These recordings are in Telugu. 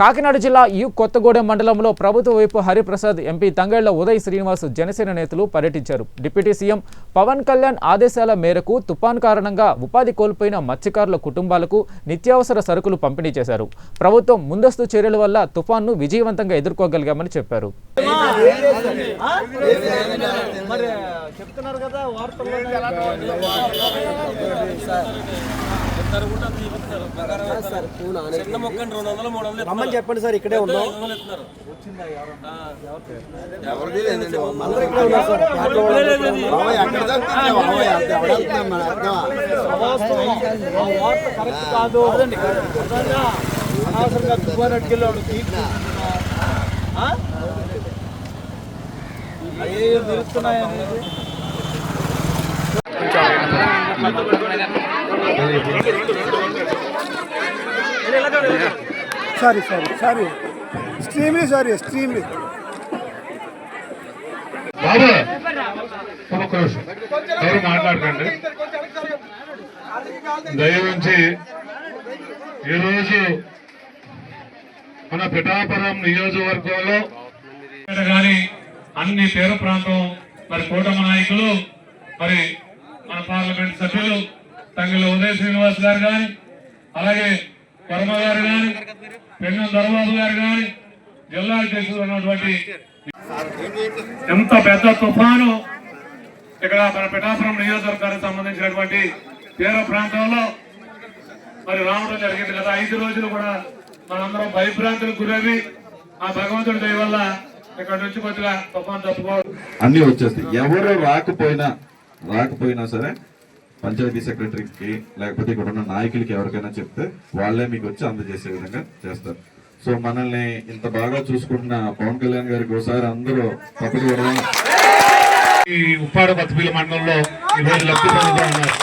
కాకినాడ జిల్లా యు కొత్తగూడెం మండలంలో ప్రభుత్వ వైపు హరిప్రసాద్ ఎంపీ తంగళ్ళ ఉదయ్ శ్రీనివాస్ జనసేన నేతలు పర్యటించారు. డిప్యూటీ సీఎం పవన్ కళ్యాణ్ ఆదేశాల మేరకు తుపాన్ కారణంగా ఉపాధి కోల్పోయిన మత్స్యకారుల కుటుంబాలకు నిత్యావసర సరుకులు పంపిణీ చేశారు. ప్రభుత్వం ముందస్తు చర్యల వల్ల తుఫాన్ను విజయవంతంగా ఎదుర్కోగలిగామని చెప్పారు. చెప్తున్నారు కదా వార్తల్లో. చిన్న మొక్కని రెండు వందలు మూడు వందలు రమ్మని చెప్పండి సార్ ఇక్కడే ఉన్నాం. కాదు. అనవసరంగా తుఫాన్ అయ్యే నిలుస్తున్నాయని sorry sorry sorry extremely sorry extremely బాబు ఎవరు మాట్లాడకండి. దయవుంచి ఈరోజు మన పిఠాపురం నియోజకవర్గంలో కానీ అన్ని పేరు ప్రాంతం మరి కూటమి నాయకులు మరి మన పార్లమెంట్ సభ్యులు తంగిల ఉదయ శ్రీనివాస్ గారు కానీ అలాగే వర్మ గారు కానీ పెన్నం దొరబాబు గారు కానీ జిల్లా అధ్యక్షులు ఎంత పెద్ద తుఫాను ఇక్కడ మన పిఠాపురం నియోజకవర్గానికి సంబంధించినటువంటి తీర ప్రాంతంలో మరి రావడం జరిగింది గత ఐదు రోజులు కూడా మనందరం భయభ్రాంతులకు గురవి ఆ భగవంతుడి దయ వల్ల ఇక్కడ నుంచి కొద్దిగా తుఫాను తప్పుకోవాలి అన్ని వచ్చేస్తాయి. ఎవరు రాకపోయినా రాకపోయినా సరే పంచాయతీ సెక్రటరీకి లేకపోతే ఇక్కడ ఉన్న నాయకులకి ఎవరికైనా చెప్తే వాళ్ళే మీకు వచ్చి అందజేసే విధంగా చేస్తారు. సో మనల్ని ఇంత బాగా చూసుకుంటున్న పవన్ కళ్యాణ్ గారికి ఒకసారి అందరూ పక్కన పెడదాం ఈ ఉప్పాడ బతుపీల మండలంలో ఈ రోజు లబ్ధి పొందుతూ ఉన్నారు.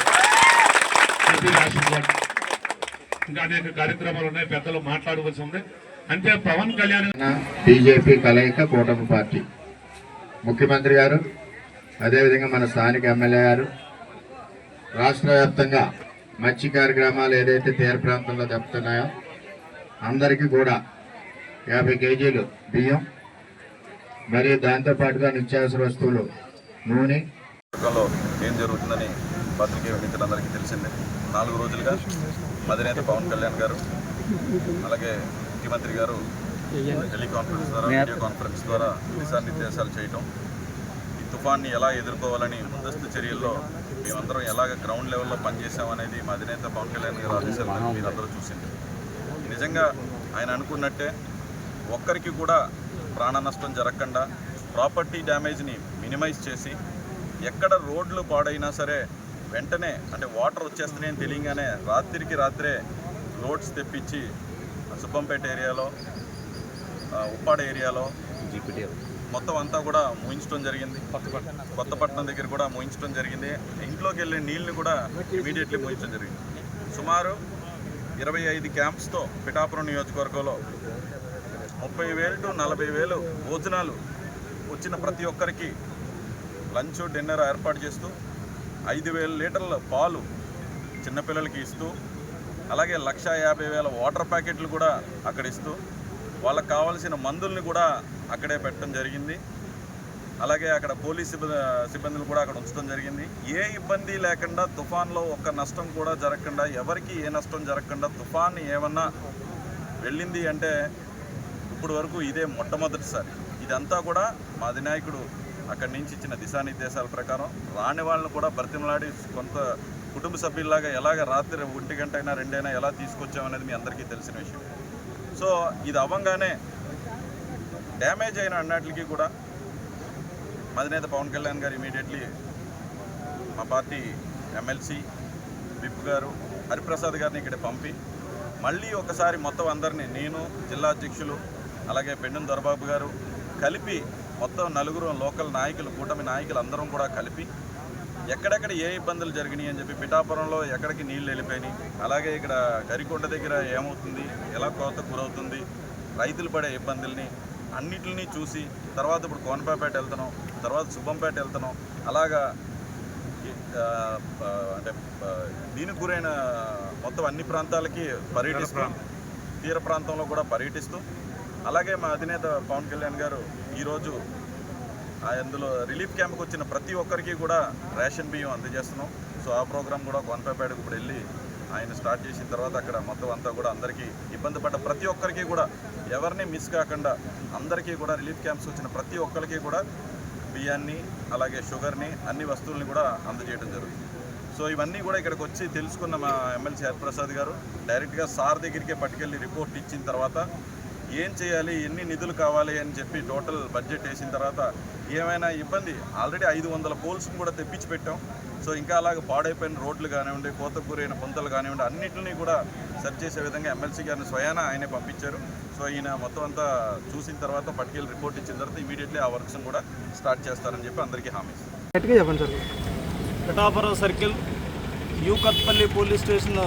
ఇంకా అనేక కార్యక్రమాలు ఉన్నాయి పెద్దలు మాట్లాడవలసి ఉంది. అంటే పవన్ కళ్యాణ్ బీజేపీ కలయిక కూటమి పార్టీ. ముఖ్యమంత్రి గారు అదేవిధంగా మన స్థానిక ఎమ్మెల్యే గారు రాష్ట్ర వ్యాప్తంగా మత్స్యకార గ్రామాలు ఏదైతే తీర ప్రాంతంలో దెబ్బతున్నాయో అందరికీ కూడా యాభై కేజీలు బియ్యం మరియు దాంతోపాటుగా నిత్యావసర వస్తువులు నూనె. ఏం జరుగుతుందని పత్రికే మిత్రులందరికీ తెలిసిందే. నాలుగు రోజులుగా మదినేత పవన్ కళ్యాణ్ గారు అలాగే ముఖ్యమంత్రి గారు టెలికాన్ఫరెన్స్ ద్వారా వీడియో కాన్ఫరెన్స్ ద్వారా దిశానిర్దేశాలు చేయటం తుఫాన్ని ఎలా ఎదుర్కోవాలని ముందస్తు చర్యల్లో మేమందరం ఎలాగ గ్రౌండ్ లెవెల్లో పనిచేసామనేది మా అధినేత పవన్ కళ్యాణ్ గారు ఆదేశాలు మీరందరూ చూసింది నిజంగా ఆయన అనుకున్నట్టే ఒక్కరికి కూడా ప్రాణ నష్టం జరగకుండా ప్రాపర్టీ డ్యామేజ్ని మినిమైజ్ చేసి ఎక్కడ రోడ్లు పాడైనా సరే వెంటనే అంటే వాటర్ వచ్చేస్తున్నాయని తెలియగానే రాత్రికి రాత్రే రోడ్స్ తెప్పించి సుబ్బంపేట ఏరియాలో ఉప్పాడ ఏరియాలో. మొత్తం అంతా కూడా మూయించడం జరిగింది. కొత్తపట్నం దగ్గర కూడా మూయించడం జరిగింది. ఇంట్లోకి వెళ్ళే నీళ్ళని కూడా ఇమీడియట్లీ మూయించడం జరిగింది. సుమారు ఇరవై ఐదు క్యాంప్స్తో పిఠాపురం నియోజకవర్గంలో ముప్పై వేలు టు నలభై వేలు భోజనాలు వచ్చిన ప్రతి ఒక్కరికి లంచ్ డిన్నర్ ఏర్పాటు చేస్తూ ఐదు వేల లీటర్ల పాలు చిన్నపిల్లలకి ఇస్తూ అలాగే లక్ష యాభై వేల వాటర్ ప్యాకెట్లు కూడా అక్కడ ఇస్తూ వాళ్ళకి కావాల్సిన మందుల్ని కూడా అక్కడే పెట్టడం జరిగింది. అలాగే అక్కడ పోలీస్ సిబ్బ- సిబ్బందులు కూడా అక్కడ ఉంచడం జరిగింది. ఏ ఇబ్బంది లేకుండా తుఫాన్లో ఒక్క నష్టం కూడా జరగకుండా ఎవరికి ఏ నష్టం జరగకుండా తుఫాన్ ఏమన్నా వెళ్ళింది అంటే ఇప్పుడు వరకు ఇదే మొట్టమొదటిసారి. ఇదంతా కూడా మా అధినాయకుడు అక్కడి నుంచి ఇచ్చిన దిశానిర్దేశాల ప్రకారం రాని వాళ్ళని కూడా బ్రతిమలాడి కొంత కుటుంబ సభ్యుల్లాగా ఎలాగ రాత్రి ఒంటి గంట అయినా రెండైనా ఎలా తీసుకొచ్చామనేది మీ అందరికీ తెలిసిన విషయం. సో ఇది అవ్వంగానే డ్యామేజ్ అయిన అన్నిటికీ కూడా అధినేత పవన్ కళ్యాణ్ గారు ఇమీడియట్లీ మా పార్టీ ఎమ్మెల్సీ విప్ గారు హరిప్రసాద్ గారిని ఇక్కడ పంపి మళ్ళీ ఒకసారి మొత్తం అందరినీ నేను జిల్లా అధ్యక్షులు అలాగే పెండం దొరబాబు గారు కలిపి మొత్తం నలుగురు లోకల్ నాయకులు కూటమి నాయకులు అందరం కూడా కలిపి ఎక్కడెక్కడ ఏ ఇబ్బందులు జరిగినాయి అని చెప్పి పిఠాపురంలో ఎక్కడికి నీళ్ళు వెళ్ళిపోయినాయి అలాగే ఇక్కడ గరికొండ దగ్గర ఏమవుతుంది ఎలా కోత గురవుతుంది రైతులు పడే ఇబ్బందుల్ని అన్నిటిని చూసి తర్వాత ఇప్పుడు కోనపాపేట వెళ్తున్నాం తర్వాత సుబ్బంపేట వెళ్తున్నాం అలాగా అంటే దీనికి గురైన మొత్తం అన్ని ప్రాంతాలకి పర్యటిస్తున్నాం తీర ప్రాంతంలో కూడా పర్యటిస్తూ అలాగే మా అధినేత పవన్ కళ్యాణ్ గారు ఈరోజు ఆ అందులో రిలీఫ్ క్యాంప్కి వచ్చిన ప్రతి ఒక్కరికి కూడా రేషన్ బియ్యం అందజేస్తున్నాం. సో ఆ ప్రోగ్రామ్ కూడా కొనపేటకు ఇప్పుడు వెళ్ళి ఆయన స్టార్ట్ చేసిన తర్వాత అక్కడ మొత్తం అంతా కూడా అందరికీ ఇబ్బంది పడ్డ ప్రతి ఒక్కరికి కూడా ఎవరిని మిస్ కాకుండా అందరికీ కూడా రిలీఫ్ క్యాంప్స్ వచ్చిన ప్రతి ఒక్కరికి కూడా బియ్యాన్ని అలాగే షుగర్ని అన్ని వస్తువుల్ని కూడా అందజేయడం జరుగుతుంది. సో ఇవన్నీ కూడా ఇక్కడికి వచ్చి తెలుసుకున్న మా ఎమ్మెల్సీ హరిప్రసాద్ గారు. డైరెక్ట్గా సార్ దగ్గరికే పట్టుకెళ్ళి రిపోర్ట్ ఇచ్చిన తర్వాత ఏం చేయాలి ఎన్ని నిధులు కావాలి అని చెప్పి టోటల్ బడ్జెట్ వేసిన తర్వాత ఏమైనా ఇబ్బంది? ఆల్రెడీ ఐదు వందల పోల్స్ని కూడా తెప్పించి పెట్టాం. సో ఇంకా అలాగే పాడైపోయిన రోడ్లు కానివ్వండి కోతకూరైన పొంతలు కానివ్వండి అన్నింటినీ కూడా సెర్చ్ చేసే విధంగా ఎమ్మెల్సీ గారిని స్వయాన ఆయనే పంపించారు. సో ఈయన మొత్తం అంతా చూసిన తర్వాత పట్టుకెళ్ళి రిపోర్ట్ ఇచ్చిన తర్వాత ఇమీడియట్లీ ఆ వర్క్స్ కూడా స్టార్ట్ చేస్తారని చెప్పి అందరికీ హామీ ఇస్తారు పిఠాపురం సర్కిల్ యూకత్పల్లి పోలీస్ స్టేషన్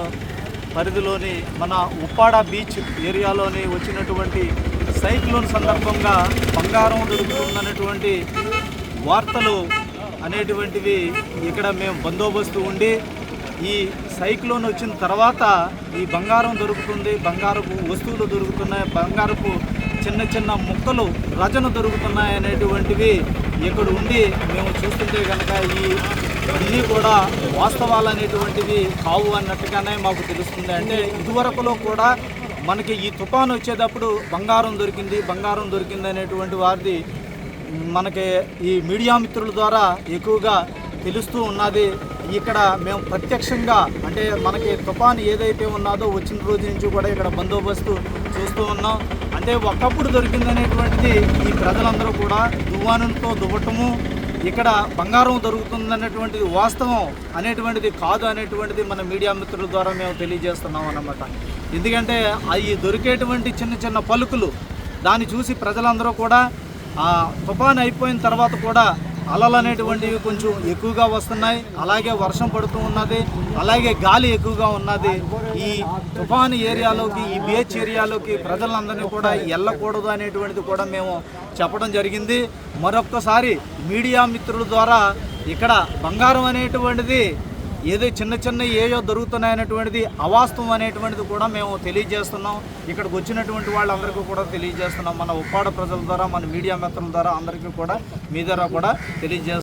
పరిధిలోని మన ఉప్పాడ బీచ్ ఏరియాలోని వచ్చినటువంటి సైక్లోన్ సందర్భంగా బంగారం దొరుకుతుందనేటువంటి వార్తలు అనేటువంటివి ఇక్కడ మేము బందోబస్తు ఉండి ఈ సైక్లోన్ వచ్చిన తర్వాత ఈ బంగారం దొరుకుతుంది బంగారపు వస్తువులు దొరుకుతున్నాయి బంగారపు చిన్న చిన్న ముక్కలు రచన దొరుకుతున్నాయి అనేటువంటివి ఇక్కడ ఉండి మేము చూస్తుంటే కనుక ఈ అన్నీ కూడా వాస్తవాలు అనేటువంటివి కావు అన్నట్టుగానే మాకు తెలుస్తుంది. అంటే ఇదివరకులో కూడా మనకి ఈ తుఫాను వచ్చేటప్పుడు బంగారం దొరికింది బంగారం దొరికింది అనేటువంటి వారిది మనకి ఈ మీడియా మిత్రుల ద్వారా ఎక్కువగా తెలుస్తూ ఉన్నది. ఇక్కడ మేము ప్రత్యక్షంగా అంటే మనకి తుఫాను ఏదైతే ఉన్నదో వచ్చిన రోజు నుంచి కూడా ఇక్కడ బందోబస్తు చూస్తూ ఉన్నాం. అంటే ఒకప్పుడు దొరికిందనేటువంటిది ఈ ప్రజలందరూ కూడా దువ్వానంతో దువ్వటము ఇక్కడ బంగారం దొరుకుతుందనేటువంటిది వాస్తవం అనేటువంటిది కాదు అనేటువంటిది మన మీడియా మిత్రుల ద్వారా మేము తెలియజేస్తున్నాం అన్నమాట. ఎందుకంటే అవి దొరికేటువంటి చిన్న చిన్న పలుకులు దాన్ని చూసి ప్రజలందరూ కూడా ఆ తుఫాన్ అయిపోయిన తర్వాత కూడా అలలు అనేటువంటివి కొంచెం ఎక్కువగా వస్తున్నాయి. అలాగే వర్షం పడుతూ ఉన్నది. అలాగే గాలి ఎక్కువగా ఉన్నది. ఈ తుఫాను ఏరియాలోకి ఈ బీచ్ ఏరియాలోకి ప్రజలందరినీ కూడా వెళ్ళకూడదు అనేటువంటిది కూడా మేము చెప్పడం జరిగింది. మరొక్కసారి మీడియా మిత్రుల ద్వారా ఇక్కడ బంగారం అనేటువంటిది ఏదో చిన్న చిన్న ఏయో దొరుకుతున్నాయనేటువంటిది అవాస్తవం అనేటువంటిది కూడా మేము తెలియజేస్తున్నాం. ఇక్కడికి వచ్చినటువంటి వాళ్ళందరికీ కూడా తెలియజేస్తున్నాం. మన ఉప్పాడ ప్రజల ద్వారా మన మీడియా మిత్రుల ద్వారా అందరికీ కూడా మీ ద్వారా కూడా తెలియజేస్తున్నాం.